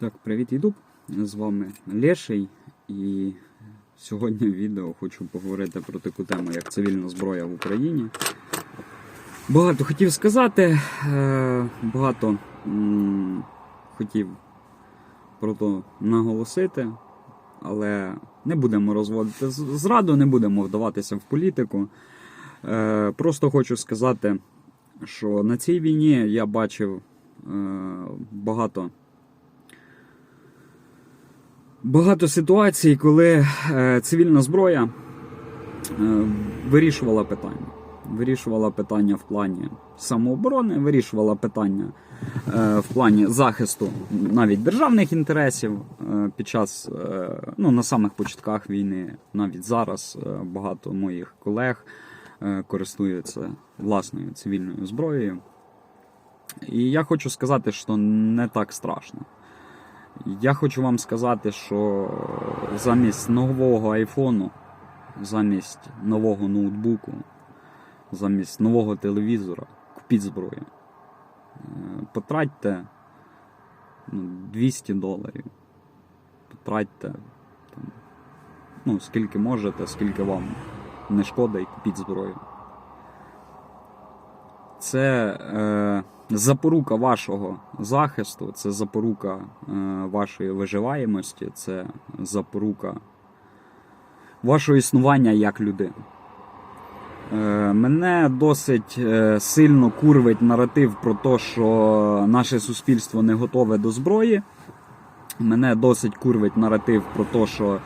Так, привіт, Ютуб. З вами Леший. І сьогодні в відео хочу поговорити про таку тему, як цивільна зброя в Україні. Багато хотів сказати, е, багато хотів про то наголосити, але не будемо розводити зраду, не будемо вдаватися в політику. Е, Просто хочу сказати, що на цій війні я бачив е, багато. Багато ситуацій, коли е, цивільна зброя е, вирішувала питання. Вирішувала питання в плані самооборони, вирішувала питання е, в плані захисту навіть державних інтересів під час ну, на самих початках війни, навіть зараз багато моїх колег користуються власною цивільною зброєю. І я хочу сказати, що не так страшно. Я хочу вам сказати, що замість нового айфону, замість нового ноутбуку, замість нового телевізора купіть зброю. Е, Потратьте ну, 200 доларів. Потратьте там, ну, скільки можете, скільки вам не шкода, і купіть зброю. Це е, запорука вашого захисту, це запорука е, вашої виживаємості, це запорука вашого існування як людини. Е, мене досить е, сильно курвить наратив про те, що наше суспільство не готове до зброї. Мене досить курвить наратив про те, що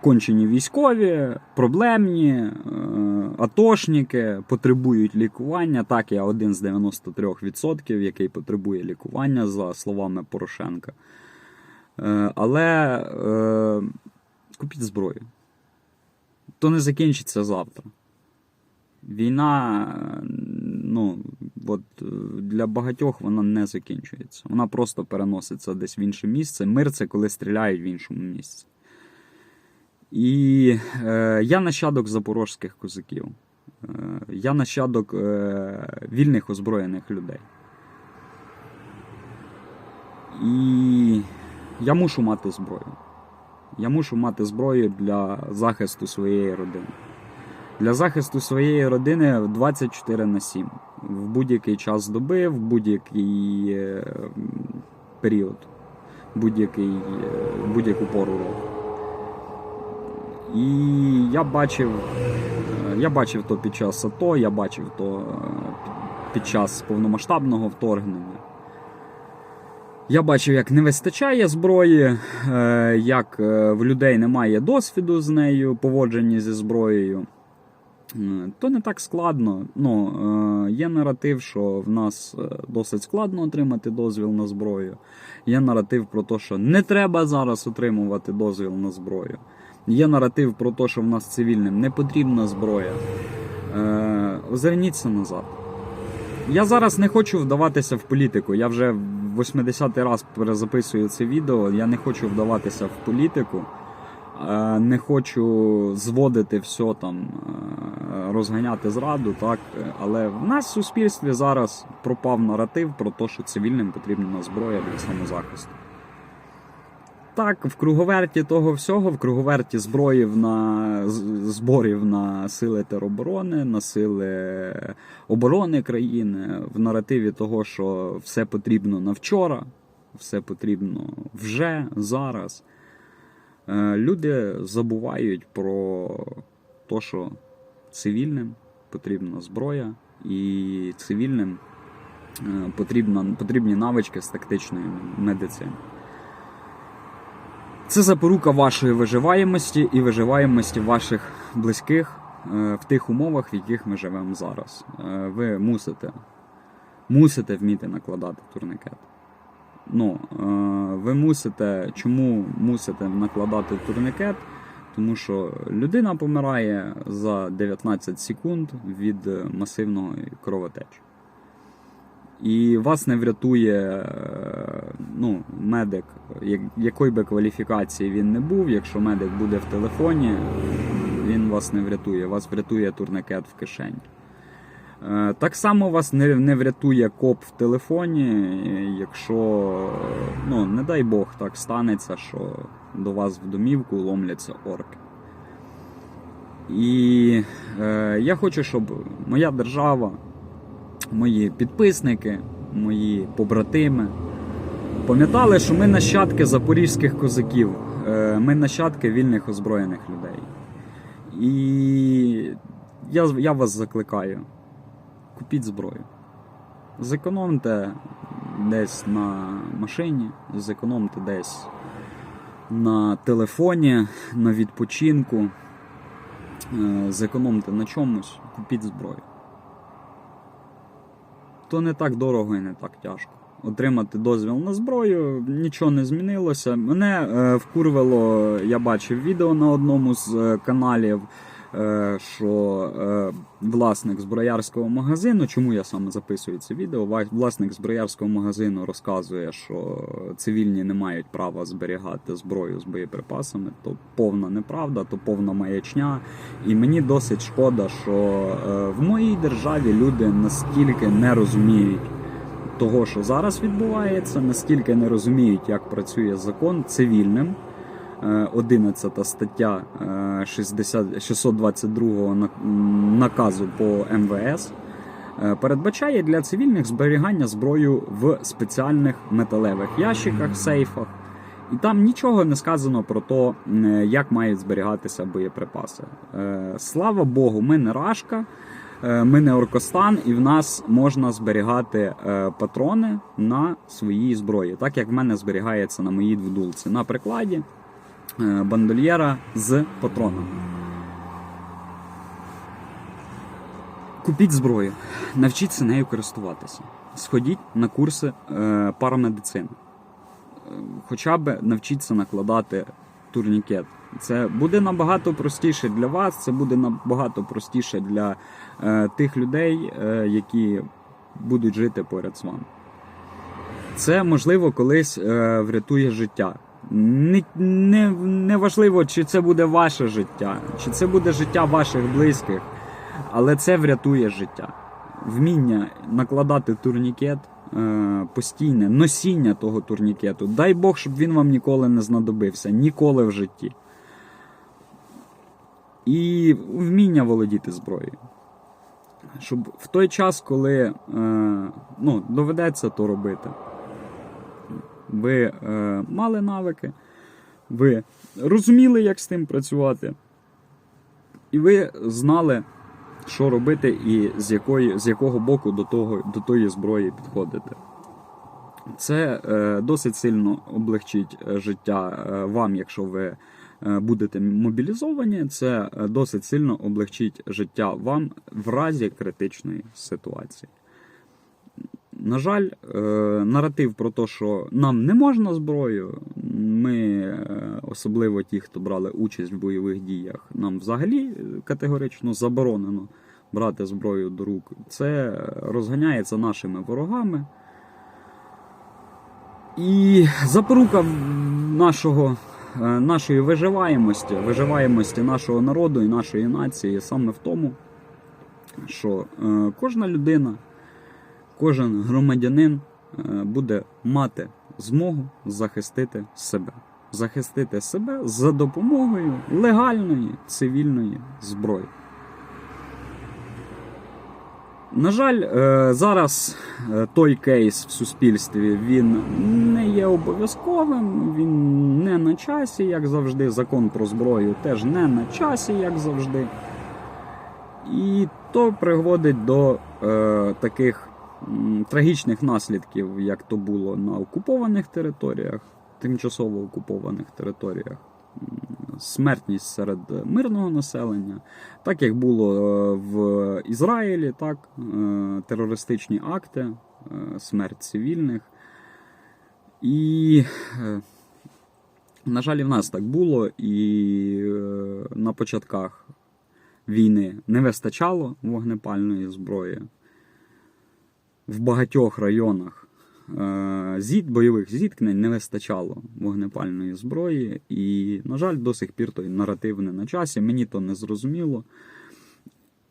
кончені військові, проблемні, е, атошники потребують лікування. Так, я один з 93%, який потребує лікування, за словами Порошенка. Е, але е, купіть зброю. То не закінчиться завтра. Війна, е, ну, от е, для багатьох вона не закінчується. Вона просто переноситься десь в інше місце. Мир це коли стріляють в іншому місці. І е, я нащадок запорожських козаків. Е, я нащадок е, вільних озброєних людей. І я мушу мати зброю. Я мушу мати зброю для захисту своєї родини. Для захисту своєї родини 24 на 7. В будь-який час доби, в будь-який е, період, е, будь-яку пору року. І я бачив, е, я бачив то під час АТО, я бачив то е, під час повномасштабного вторгнення. Я бачив, як не вистачає зброї, е, як в людей немає досвіду з нею, поводження зі зброєю. То не так складно. Ну, є наратив, що в нас досить складно отримати дозвіл на зброю. Є наратив про те, що не треба зараз отримувати дозвіл на зброю. Є наратив про те, що в нас цивільним не потрібна зброя. Е, Озирніться назад. Я зараз не хочу вдаватися в політику. Я вже 80-й раз перезаписую це відео. Я не хочу вдаватися в політику. Е, Не хочу зводити все там, е, розганяти зраду, так. Але в нас в суспільстві зараз пропав наратив про те, що цивільним потрібна зброя для самозахисту. Так, в круговерті того всього, в круговерті зброїв на зборів на сили тероборони, на сили оборони країни, в наративі того, що все потрібно на вчора, все потрібно вже, зараз. Е, Люди забувають про те, що цивільним потрібна зброя, і цивільним е, потрібна, потрібні навички з тактичної медицини. Це запорука вашої виживаємості і виживаємості ваших близьких е, в тих умовах, в яких ми живемо зараз. Е, Ви мусите, мусите вміти накладати турникет. Ну, е, ви мусите, чому мусите накладати турникет? Тому що людина помирає за 19 секунд від масивної кровотечі. І вас не врятує ну, медик, як- якої би кваліфікації він не був. Якщо медик буде в телефоні, він вас не врятує. Вас врятує турникет в кишені. Е, Так само вас не, не врятує коп в телефоні, якщо, ну, не дай Бог, так станеться, що до вас в домівку ломляться орки. І е, я хочу, щоб моя держава, мої підписники, мої побратими пам'ятали, що ми нащадки запорізьких козаків, е, ми нащадки вільних озброєних людей. І я, я вас закликаю: купіть зброю. Зекономте десь на машині, зекономте десь на телефоні, на відпочинку, е, зекономте на чомусь, купіть зброю. То не так дорого і не так тяжко. Отримати дозвіл на зброю, нічого не змінилося. Мене е, вкурвало, я бачив відео на одному з е, каналів, е, що е, власник зброярського магазину, чому я саме записую це відео? Власник зброярського магазину розказує, що цивільні не мають права зберігати зброю з боєприпасами. То повна неправда, то повна маячня. І мені досить шкода, що е, в моїй державі люди настільки не розуміють того, що зараз відбувається, настільки не розуміють, як працює закон цивільним. Е, 11 стаття е, 60, 622 наказу по МВС е, передбачає для цивільних зберігання зброю в спеціальних металевих ящиках, сейфах. І там нічого не сказано про те, як мають зберігатися боєприпаси. Е, Слава Богу, ми не рашка, е, ми не Оркостан, і в нас можна зберігати е, патрони на своїй зброї, так як в мене зберігається на моїй дводулці. На прикладі е, бандольєра з патронами. Купіть зброю, навчіться нею користуватися. Сходіть на курси е, парамедицини. Е, Хоча б навчіться накладати турнікет. Це буде набагато простіше для вас, це буде набагато простіше для е, тих людей, е, які будуть жити поряд з вами. Це можливо колись е, врятує життя. Не, не, не важливо, чи це буде ваше життя, чи це буде життя ваших близьких, але це врятує життя. Вміння накладати турнікет, постійне носіння того турнікету. Дай Бог, щоб він вам ніколи не знадобився, ніколи в житті. І вміння володіти зброєю. Щоб в той час, коли е, ну, доведеться то робити, ви е, мали навики, ви розуміли, як з тим працювати, і ви знали, що робити і з, якої, з якого боку до, того, до тої зброї підходити. Це е, досить сильно облегчить е, життя е, вам, якщо ви е, будете мобілізовані. Це досить сильно облегчить життя вам в разі критичної ситуації. На жаль, е, наратив про те, що нам не можна зброю, ми, е, особливо ті, хто брали участь в бойових діях, нам взагалі е, категорично заборонено брати зброю до рук. Це розганяється нашими ворогами. І запорука нашого, нашої виживаємості, виживаємості нашого народу і нашої нації саме в тому, що кожна людина, кожен громадянин е, буде мати змогу захистити себе. Захистити себе за допомогою легальної цивільної зброї. На жаль, е, зараз е, той кейс в суспільстві він не є обов'язковим, він не на часі, як завжди. Закон про зброю теж не на часі, як завжди. І то приводить до е, таких трагічних наслідків, як то було на окупованих територіях, тимчасово окупованих територіях. Смертність серед мирного населення, так як було е, в Ізраїлі, так, е, терористичні акти, е, смерть цивільних. І, на жаль, і в нас так було, і на початках війни не вистачало вогнепальної зброї. В багатьох районах е, зіт, бойових зіткнень не вистачало вогнепальної зброї. І, на жаль, до сих пір той наратив не на часі. Мені то не зрозуміло.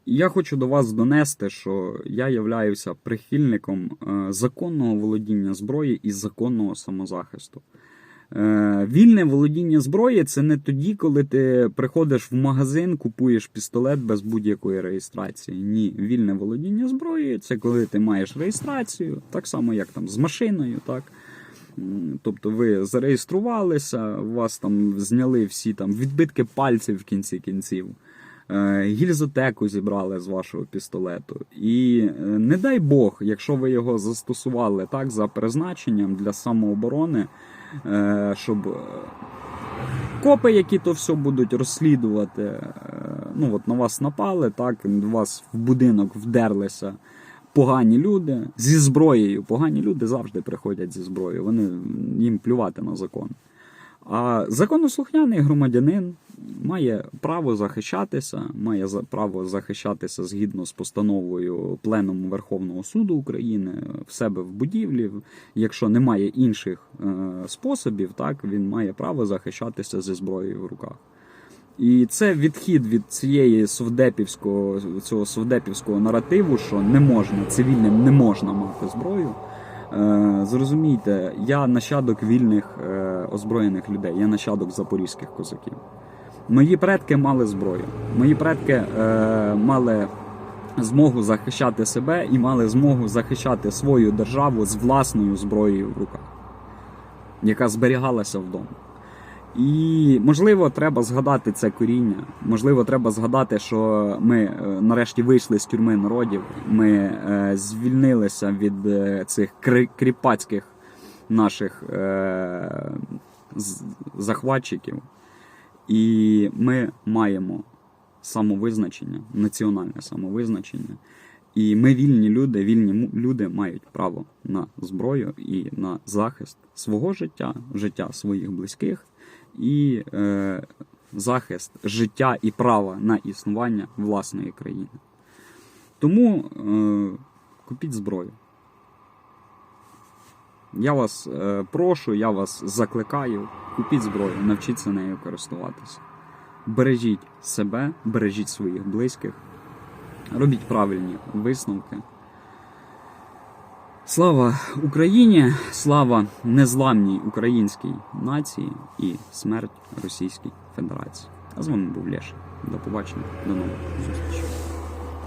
я хочу до вас донести, що я являюся прихильником е, законного володіння зброї і законного самозахисту. Е, Вільне володіння зброї це не тоді, коли ти приходиш в магазин, купуєш пістолет без будь-якої реєстрації. Ні, вільне володіння зброї це коли ти маєш реєстрацію, так само як там з машиною, так. Тобто ви зареєструвалися, вас там зняли всі там відбитки пальців в кінці кінців. Е, Гільзотеку зібрали з вашого пістолету. І е, не дай Бог, якщо ви його застосували так за призначенням для самооборони, щоб е, копи, які то все будуть розслідувати, е, ну от на вас напали, так, у вас в будинок вдерлися погані люди зі зброєю. Погані люди завжди приходять зі зброєю. Вони їм плювати на закон. А законослухняний громадянин має право захищатися, має право захищатися згідно з постановою Пленуму Верховного суду України в себе в будівлі. Якщо немає інших е, способів, так він має право захищатися зі зброєю в руках. І це відхід від цієї совдепівського цього совдепівського наративу, що не можна цивільним не можна мати зброю. Е, зрозумійте, я нащадок вільних е, озброєних людей, я нащадок запорізьких козаків. Мої предки мали зброю. Мої предки е, мали змогу захищати себе і мали змогу захищати свою державу з власною зброєю в руках, яка зберігалася вдома. І можливо, треба згадати це коріння. Можливо, треба згадати, що ми е, нарешті вийшли з тюрми народів. Ми е, звільнилися від е, цих кріпацьких наших е, захватчиків, і ми маємо самовизначення, національне самовизначення. І ми вільні люди, вільні люди мають право на зброю і на захист свого життя, життя своїх близьких і е, захист життя і права на існування власної країни. Тому е, купіть зброю. Я вас е, прошу, я вас закликаю, купіть зброю, навчіться нею користуватися. Бережіть себе, бережіть своїх близьких, робіть правильні висновки. Слава Україні, слава незламній українській нації і смерть Російській Федерації. А з вами був Лєша. До побачення, до нових зустрічей.